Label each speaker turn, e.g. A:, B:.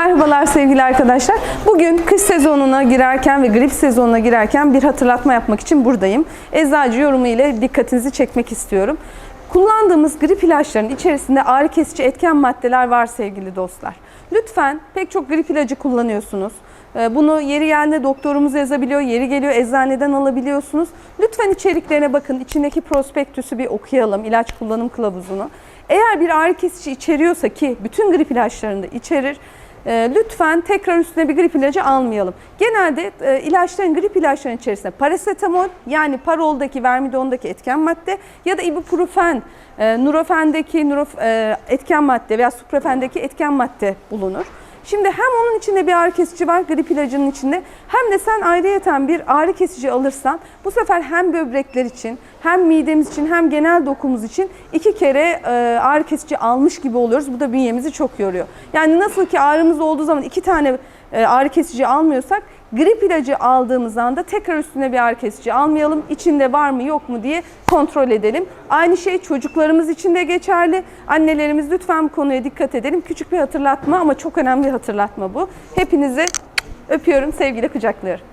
A: Merhabalar sevgili arkadaşlar. Bugün kış sezonuna girerken ve grip sezonuna girerken bir hatırlatma yapmak için buradayım. Eczacı yorumu ile dikkatinizi çekmek istiyorum. Kullandığımız grip ilaçlarının içerisinde ağrı kesici etken maddeler var sevgili dostlar. Lütfen pek çok grip ilacı kullanıyorsunuz. Ee, Bunu yeri geldiğinde doktorumuz yazabiliyor, yeri geliyor eczaneden alabiliyorsunuz. Lütfen içeriklerine bakın, içindeki prospektüsü bir okuyalım, ilaç kullanım kılavuzunu. Eğer bir ağrı kesici içeriyorsa ki bütün grip ilaçlarında içerir, e, lütfen tekrar üstüne bir grip ilacı almayalım. Genelde e, ilaçların, grip ilaçlarının içerisinde parasetamol yani paroldaki, vermidondaki etken madde ya da ibuprofen, e, nurofendeki nurof, e, etken madde veya suprafendeki etken madde bulunur. Şimdi hem onun içinde bir ağrı kesici var grip ilacının içinde hem de sen ayrıyeten bir ağrı kesici alırsan bu sefer hem böbrekler için hem midemiz için hem genel dokumuz için iki kere e, ağrı kesici almış gibi oluyoruz. Bu da bünyemizi çok yoruyor. Yani nasıl ki ağrımız olduğu zaman iki tane e, ağrı kesici almıyorsak grip ilacı aldığımız anda tekrar üstüne bir ağrı kesici almayalım. İçinde var mı yok mu diye kontrol edelim. Aynı şey çocuklarımız için de geçerli. Annelerimiz lütfen bu konuya dikkat edelim. Küçük bir hatırlatma ama çok önemli bir hatırlatma bu. Hepinizi öpüyorum, sevgiyle kucaklıyorum.